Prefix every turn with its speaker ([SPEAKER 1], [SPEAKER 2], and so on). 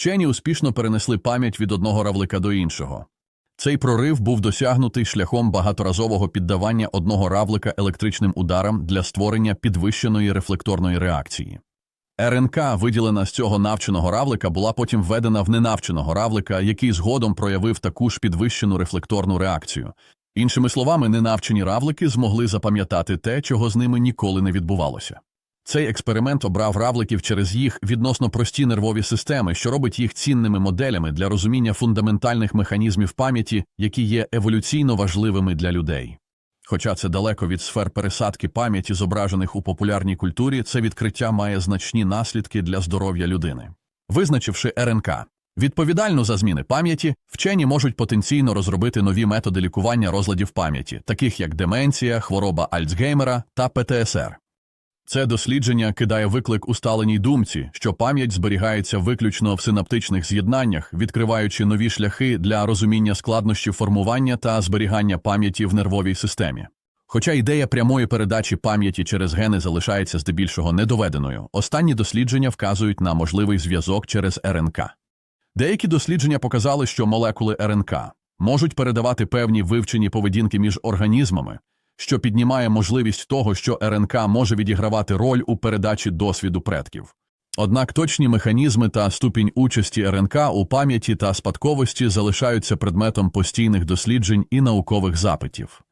[SPEAKER 1] Вчені успішно перенесли пам'ять від одного равлика до іншого. Цей прорив був досягнутий шляхом багаторазового піддавання одного равлика електричним ударам для створення підвищеної рефлекторної реакції. РНК, виділена з цього навченого равлика, була потім введена в ненавченого равлика, який згодом проявив таку ж підвищену рефлекторну реакцію. Іншими словами, ненавчені равлики змогли запам'ятати те, чого з ними ніколи не відбувалося. Цей експеримент обрав равликів через їх відносно прості нервові системи, що робить їх цінними моделями для розуміння фундаментальних механізмів пам'яті, які є еволюційно важливими для людей. Хоча це далеко від сфер пересадки пам'яті, зображених у популярній культурі, це відкриття має значні наслідки для здоров'я людини. Визначивши РНК відповідальну за зміни пам'яті, вчені можуть потенційно розробити нові методи лікування розладів пам'яті, таких як деменція, хвороба Альцгеймера та ПТСР. Це дослідження кидає виклик усталеній думці, що пам'ять зберігається виключно в синаптичних з'єднаннях, відкриваючи нові шляхи для розуміння складнощів формування та зберігання пам'яті в нервовій системі. Хоча ідея прямої передачі пам'яті через гени залишається здебільшого недоведеною, останні дослідження вказують на можливий зв'язок через РНК. Деякі дослідження показали, що молекули РНК можуть передавати певні вивчені поведінки між організмами, що піднімає можливість того, що РНК може відігравати роль у передачі досвіду предків. Однак точні механізми та ступінь участі РНК у пам'яті та спадковості залишаються предметом постійних досліджень і наукових запитів.